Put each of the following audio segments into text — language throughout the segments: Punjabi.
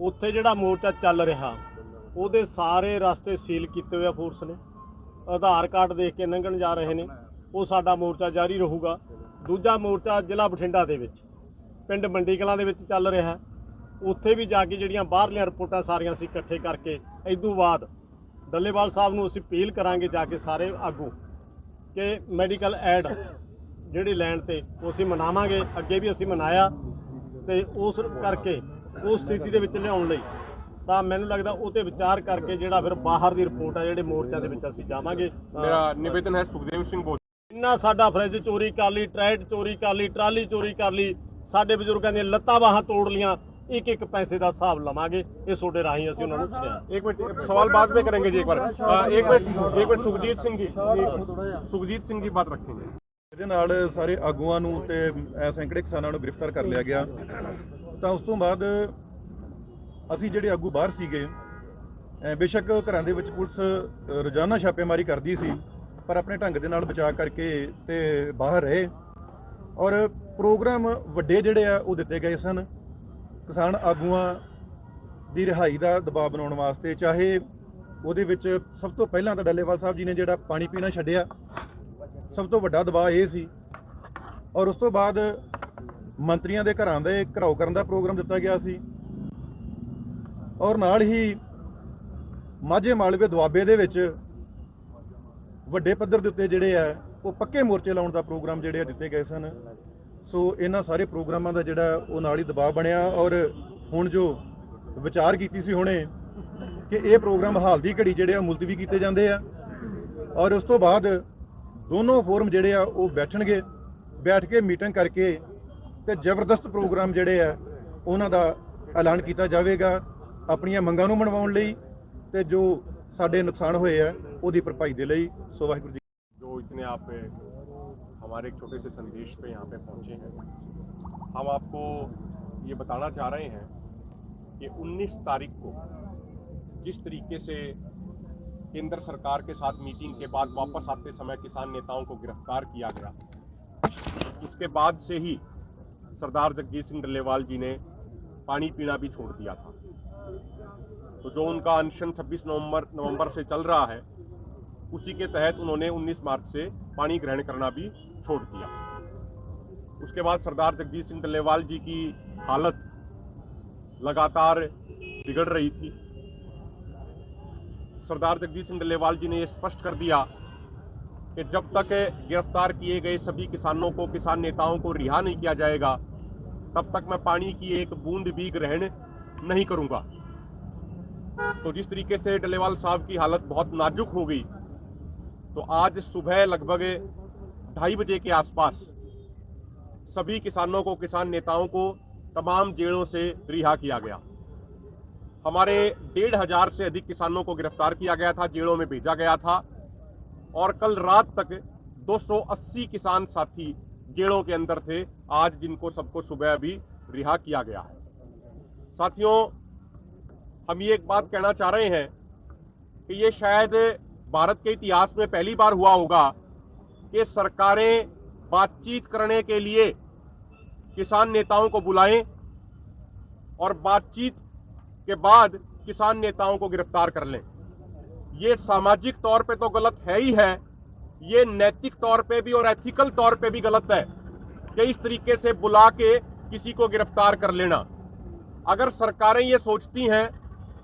ਉੱਥੇ ਜਿਹੜਾ ਮੋਰਚਾ ਚੱਲ ਰਿਹਾ, ਉਹਦੇ ਸਾਰੇ ਰਸਤੇ ਸੀਲ ਕੀਤੇ ਹੋਏ ਆ ਫੋਰਸ ਨੇ। ਆਧਾਰ ਕਾਰਡ ਦੇਖ ਕੇ ਲੰਘਣ ਜਾ ਰਹੇ ਨੇ, ਉਹ ਸਾਡਾ ਮੋਰਚਾ ਜਾਰੀ ਰਹੂਗਾ। ਦੂਜਾ ਮੋਰਚਾ ਜ਼ਿਲ੍ਹਾ ਬਠਿੰਡਾ ਦੇ ਵਿੱਚ, ਪਿੰਡ ਮੰਡੀ ਕਲਾਂ ਦੇ ਵਿੱਚ ਚੱਲ ਰਿਹਾ। ਉੱਥੇ ਵੀ ਜਾ ਕੇ ਜਿਹੜੀਆਂ ਬਾਹਰਲੀਆਂ ਰਿਪੋਰਟਾਂ ਸਾਰੀਆਂ ਅਸੀਂ ਇਕੱਠੇ ਕਰਕੇ ਇਦੋਂ ਬਾਅਦ ਡੱਲੇਵਾਲ ਸਾਹਿਬ ਨੂੰ ਅਸੀਂ ਅਪੀਲ ਕਰਾਂਗੇ ਜਾ ਕੇ ਸਾਰੇ ਆਗੂ ਕਿ ਮੈਡੀਕਲ ਐਡ ਜਿਹੜੀ ਲੈਣ ਤੇ ਉਹ ਅਸੀਂ ਮਨਾਵਾਂਗੇ, ਅੱਗੇ ਵੀ ਅਸੀਂ ਮਨਾਇਆ ਤੇ ਉਸ ਕਰਕੇ ਉਸ ਸਥਿਤੀ ਦੇ ਵਿੱਚ ਲਿਆਉਣ ਲਈ। ਤਾਂ ਮੈਨੂੰ ਲੱਗਦਾ ਉਹ ਤੇ ਵਿਚਾਰ ਕਰਕੇ ਜਿਹੜਾ ਫਿਰ ਬਾਹਰ ਦੀ ਰਿਪੋਰਟ ਆ ਜਿਹੜੇ ਮੋਰਚਾ ਦੇ ਵਿੱਚ ਅਸੀਂ ਜਾਵਾਂਗੇ। ਮੇਰਾ ਨਿਵੇਦਨ ਹੈ ਸੁਖਦੇਵ ਸਿੰਘ ਬੋਲ ਇੰਨਾ ਸਾਡਾ ਫਰਿੱਜ ਚੋਰੀ ਕਰ ਲਈ ਟਰੈਟ ਚੋਰੀ ਕਰ ਲਈ ਟਰਾਲੀ ਚੋਰੀ ਕਰ ਲਈ ਸਾਡੇ ਬਜ਼ੁਰਗਾਂ ਦੀਆਂ ਲੱਤਾਂ ਬਾਹਾਂ ਤੋੜ ਲੀਆਂ ਇੱਕ ਇੱਕ ਪੈਸੇ ਦਾ ਹਿਸਾਬ ਲਵਾਂਗੇ। ਇਹ ਤੁਹਾਡੇ ਰਾਹੀਂ ਅਸੀਂ ਉਹਨਾਂ ਨੂੰ ਸੁਣਿਆ। ਇੱਕ ਮਿੰਟ ਸਵਾਲ ਬਾਅਦ ਵਿੱਚ ਕਰਾਂਗੇ ਜੀ ਇੱਕ ਵਾਰ। ਇੱਕ ਮਿੰਟ ਇੱਕ ਮਿੰਟ ਸੁਖਜੀਤ ਸਿੰਘ ਜੀ ਸੁਖਜੀਤ ਸਿੰਘ ਜੀ ਬਾਤ ਰੱਖਣਗੇ ਇਹਦੇ ਨਾਲ ਸਾਰੇ ਆਗੂਆਂ ਨੂੰ ਤੇ ਸੈਂਕੜੇ ਕਿਸਾਨਾਂ ਨੂੰ ਗ੍ਰਿਫਤਾਰ ਕਰ ਲਿਆ ਗਿਆ। ਤਾਂ ਉਸ ਤੋਂ ਬਾਅਦ ਅਸੀਂ ਜਿਹੜੇ ਆਗੂ ਬਾਹਰ ਸੀਗੇ ਬੇਸ਼ੱਕ ਘਰਾਂ ਦੇ ਵਿੱਚ ਪੁਲਿਸ ਰੋਜ਼ਾਨਾ ਛਾਪੇਮਾਰੀ ਕਰਦੀ ਸੀ, ਪਰ ਆਪਣੇ ਢੰਗ ਦੇ ਨਾਲ ਬਚਾਅ ਕਰਕੇ ਤੇ ਬਾਹਰ ਰਹੇ। ਔਰ ਪ੍ਰੋਗਰਾਮ ਵੱਡੇ ਜਿਹੜੇ ਆ, ਉਹ ਦਿੱਤੇ ਗਏ ਸਨ। ਕਿਸਾਨ ਆਗੂਆਂ ਦੀ ਰਿਹਾਈ ਦਾ ਦਬਾਅ ਬਣਾਉਣ ਵਾਸਤੇ, ਚਾਹੇ ਉਹਦੇ ਵਿੱਚ ਸਭ ਤੋਂ ਪਹਿਲਾਂ ਤਾਂ ਡੱਲੇਵਾਲ ਸਾਹਿਬ ਜੀ ਨੇ ਜਿਹੜਾ ਪਾਣੀ ਪੀਣਾ ਛੱਡਿਆ, ਸਭ ਤੋਂ ਵੱਡਾ ਦਬਾਅ ਇਹ ਸੀ। ਔਰ ਉਸ ਤੋਂ ਬਾਅਦ ਮੰਤਰੀਆਂ ਦੇ ਘਰਾਂ ਦੇ ਘਰਾਓ ਕਰਨ ਦਾ ਪ੍ਰੋਗਰਾਮ ਦਿੱਤਾ ਗਿਆ ਸੀ। ਔਰ ਨਾਲ ਹੀ ਮਾਝੇ ਮਾਲਵੇ ਦੁਆਬੇ ਦੇ ਵਿੱਚ ਵੱਡੇ ਪੱਧਰ ਦੇ ਉੱਤੇ ਜਿਹੜੇ ਆ, ਉਹ ਪੱਕੇ ਮੋਰਚੇ ਲਾਉਣ ਦਾ ਪ੍ਰੋਗਰਾਮ ਜਿਹੜੇ ਆ ਦਿੱਤੇ ਗਏ ਸਨ। ਸੋ ਇਹਨਾਂ ਸਾਰੇ ਪ੍ਰੋਗਰਾਮਾਂ ਦਾ ਜਿਹੜਾ ਉਹ ਨਾਲ ਹੀ ਦਬਾਅ ਬਣਿਆ ਔਰ ਹੁਣ ਜੋ ਵਿਚਾਰ ਕੀਤੀ ਸੀ ਹੁਣੇ ਕਿ ਇਹ ਪ੍ਰੋਗਰਾਮ ਹਾਲ ਦੀ ਘੜੀ ਜਿਹੜੇ ਆ ਮੁਲਤਵੀ ਕੀਤੇ ਜਾਂਦੇ ਆ। ਔਰ ਉਸ ਤੋਂ ਬਾਅਦ ਦੋਨੋਂ ਫੋਰਮ ਜਿਹੜੇ ਆ, ਉਹ ਬੈਠਣਗੇ। ਬੈਠ ਕੇ ਮੀਟਿੰਗ ਕਰਕੇ ਤੇ ਜ਼ਬਰਦਸਤ ਪ੍ਰੋਗਰਾਮ ਜਿਹੜੇ ਆ ਉਹਨਾਂ ਦਾ ਐਲਾਨ ਕੀਤਾ ਜਾਵੇਗਾ ਆਪਣੀਆਂ ਮੰਗਾਂ ਨੂੰ ਮਨਵਾਉਣ ਲਈ ਤੇ ਜੋ ਸਾਡੇ ਨੁਕਸਾਨ ਹੋਏ ਆ ਉਹਦੀ ਭਰਪਾਈ ਦੇ ਲਈ ਸੋ ਵਾਹਿਗੁਰੂ ਜੀ जो इतने आप हमारे एक छोटे से संदेश पे यहाँ पे पहुँचे हैं हम आपको ये बताना चाह रहे हैं कि 19 तारीख को जिस तरीके से केंद्र सरकार के साथ मीटिंग के बाद वापस आते समय किसान नेताओं को गिरफ्तार किया गया उसके बाद से ही सरदार जगजीत सिंह डल्लेवाल जी ने पानी पीना भी छोड़ दिया था। तो जो उनका अनशन 26 नवंबर नवंबर से चल रहा है, उसी के तहत उन्होंने 19 मार्च से पानी ग्रहण करना भी छोड़ दिया। उसके बाद सरदार जगजीत सिंह डल्लेवाल जी की हालत लगातार बिगड़ रही थी। सरदार जगजीत सिंह डल्लेवाल जी ने यह स्पष्ट कर दिया कि जब तक गिरफ़्तार किए गए सभी किसानों को, किसान नेताओं को रिहा नहीं किया जाएगा, तब तक मैं पानी की एक बूंद भी ग्रहण नहीं करूँगा। तो जिस तरीके से डल्लेवाल साहब की हालत बहुत नाजुक हो गई तो आज सुबह लगभग ढाई बजे के आसपास सभी किसानों को, किसान नेताओं को तमाम जेलों से रिहा किया गया। हमारे डेढ़ हज़ार से अधिक किसानों को गिरफ़्तार किया गया था, जेलों में भेजा गया था। और कल रात तक 280 किसान साथी जेलों के अंदर थे। आज जिनको सबको सुबह अभी रिहा किया गया है। साथियों, हम ये एक बात कहना चाह रहे हैं कि ये शायद भारत के इतिहास में पहली बार हुआ होगा कि सरकारें बातचीत करने के लिए किसान नेताओं को बुलाएँ और बातचीत के बाद किसान नेताओं को गिरफ़्तार कर लें। ये सामाजिक तौर पे तो गलत है ही है। ये नैतिक तौर पे भी और एथिकल तौर पे भी गलत है कि इस तरीके से बुला के किसी को गिरफ़्तार कर लेना। अगर सरकारें ये सोचती हैं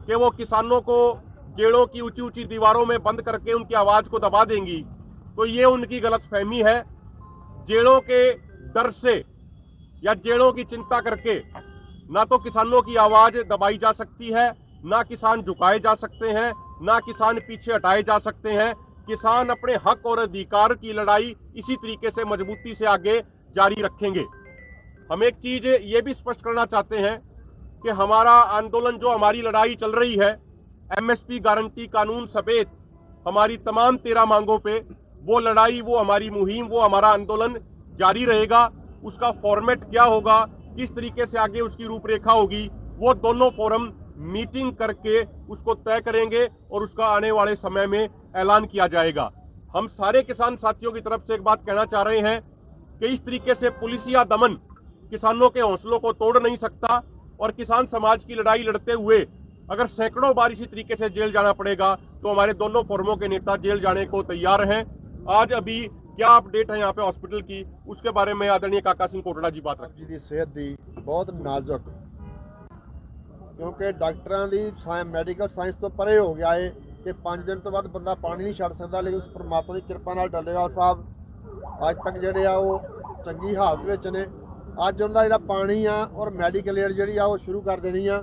कि वो किसानों को जेलों की ऊँची ऊँची दीवारों में बंद करके उनकी आवाज़ को दबा देंगी तो ये उनकी गलतफहमी है। जेड़ों के डर से या जेड़ों की चिंता करके ना तो किसानों की आवाज़ दबाई जा सकती है, ना किसान झुकाए जा सकते हैं ना किसान पीछे हटाए जा सकते हैं। किसान अपने हक और अधिकार की लड़ाई इसी तरीके से मजबूती से आगे जारी रखेंगे। हम एक चीज़ ये भी स्पष्ट करना चाहते हैं कि हमारा आंदोलन जो हमारी लड़ाई चल रही है एमएसपी गारंटी कानून समेत हमारी तमाम तेरह मांगों पे, वो लड़ाई, वो हमारी मुहिम, वो हमारा आंदोलन जारी रहेगा। उसका फॉर्मेट क्या होगा, किस तरीके से आगे उसकी रूपरेखा होगी, वो दोनों फोरम मीटिंग करके उसको तय करेंगे और उसका आने वाले समय में ऐलान किया जाएगा। हम सारे किसान साथियों की तरफ़ से एक बात कहना चाह रहे हैं कि इस तरीके से पुलिसिया दमन किसानों के हौसलों को तोड़ नहीं सकता और किसान समाज की लड़ाई लड़ते हुए अगर सैकड़ों बार इसी तरीके से जेल जाना पड़ेगा तो हमारे दोनों फोरमो के नेता जेल जाने को तैयार हैं। आज अभी क्या अपडेट है यहाँ पे हॉस्पिटल की, उसके बारे में आदरणीय काका सिंह कोटड़ा जी बात रखी सेहत दी बहुत नाजुक ਕਿਉਂਕਿ ਡਾਕਟਰਾਂ ਦੀ ਸਾਇੰਸ ਮੈਡੀਕਲ ਸਾਇੰਸ ਤੋਂ ਪਰੇ ਹੋ ਗਿਆ ਏ ਕਿ 5 ਦਿਨ ਤੋਂ ਬਾਅਦ ਬੰਦਾ ਪਾਣੀ ਨਹੀਂ ਛੱਡ ਸਕਦਾ, ਲੇਕਿਨ ਉਸ ਪਰਮਾਤਮਾ ਦੀ ਕਿਰਪਾ ਨਾਲ ਡੱਲੇਵਾਲ ਸਾਹਿਬ ਅੱਜ ਤੱਕ ਜਿਹੜੇ ਆ ਉਹ ਚੰਗੀ ਹਾਲਤ ਵਿੱਚ ਨੇ। ਅੱਜ ਉਹਨਾਂ ਦਾ ਜਿਹੜਾ ਪਾਣੀ ਆ ਔਰ ਮੈਡੀਕਲ ਏਡ ਜਿਹੜੀ ਆ ਉਹ ਸ਼ੁਰੂ ਕਰ ਦੇਣੀ ਆ।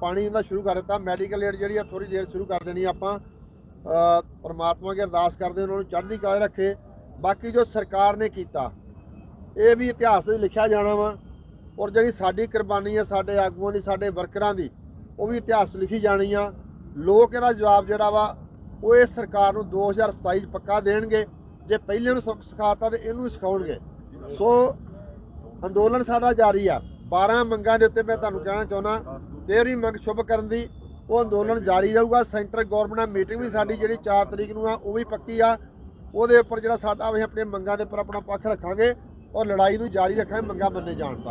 ਪਾਣੀ ਉਹਦਾ ਸ਼ੁਰੂ ਕਰ ਦਿੱਤਾ, ਮੈਡੀਕਲ ਏਡ ਜਿਹੜੀ ਆ ਥੋੜੀ ਦੇਰ ਸ਼ੁਰੂ ਕਰ ਦੇਣੀ ਆਪਾਂ। ਪਰਮਾਤਮਾ ਅੱਗੇ ਅਰਦਾਸ ਕਰਦੇ ਉਹਨਾਂ ਨੂੰ ਚੜ੍ਹਦੀ ਕਲਾ ਰੱਖੇ। ਬਾਕੀ ਜੋ ਸਰਕਾਰ ਨੇ ਕੀਤਾ, ਇਹ ਵੀ ਇਤਿਹਾਸ ਦੇ ਲਿਖਿਆ ਜਾਣਾ ਵਾ। ਔਰ ਜਿਹੜੀ ਸਾਡੀ ਕੁਰਬਾਨੀ ਹੈ, ਸਾਡੇ ਆਗੂਆਂ ਦੀ, ਸਾਡੇ ਵਰਕਰਾਂ ਦੀ, ਉਹ ਵੀ ਇਤਿਹਾਸ ਲਿਖੀ ਜਾਣੀ ਆ। ਲੋਕ ਇਹਦਾ ਜਵਾਬ ਜਿਹੜਾ ਵਾ, ਉਹ ਇਹ ਸਰਕਾਰ ਨੂੰ 2027 'ਚ ਪੱਕਾ ਦੇਣਗੇ। ਜੇ ਪਹਿਲੇ ਨੂੰ ਸਬਕ ਸਿਖਾਤਾ ਤੇ ਇਹਨੂੰ ਸਿਖਾਉਣਗੇ। ਸੋ ਅੰਦੋਲਨ ਸਾਡਾ ਜਾਰੀ ਆ। 12 ਮੰਗਾਂ ਦੇ ਉੱਤੇ ਮੈਂ ਤੁਹਾਨੂੰ ਕਹਿਣਾ ਚਾਹੁੰਦਾ ਤੇਰੀ ਮੰਗ ਸ਼ੁਭ ਕਰਨ ਦੀ, ਉਹ ਅੰਦੋਲਨ ਜਾਰੀ ਰਹੂਗਾ। ਸੈਂਟਰ ਗਵਰਨਮੈਂਟ ਨਾਲ ਮੀਟਿੰਗ ਵੀ ਸਾਡੀ ਜਿਹੜੀ 4 ਤਰੀਕ ਨੂੰ ਆ, ਉਹ ਵੀ ਪੱਕੀ ਆ। ਉਹਦੇ ਉੱਪਰ ਜਿਹੜਾ ਸਾਡਾ, ਅਸੀਂ ਆਪਣੇ ਮੰਗਾਂ ਦੇ ਉੱਪਰ ਆਪਣਾ ਪੱਖ ਰੱਖਾਂਗੇ ਔਰ ਲੜਾਈ ਨੂੰ ਜਾਰੀ ਰੱਖਾਂਗੇ, ਮੰਗਾਂ ਮੰਨੇ ਜਾਣ ਤੱਕ।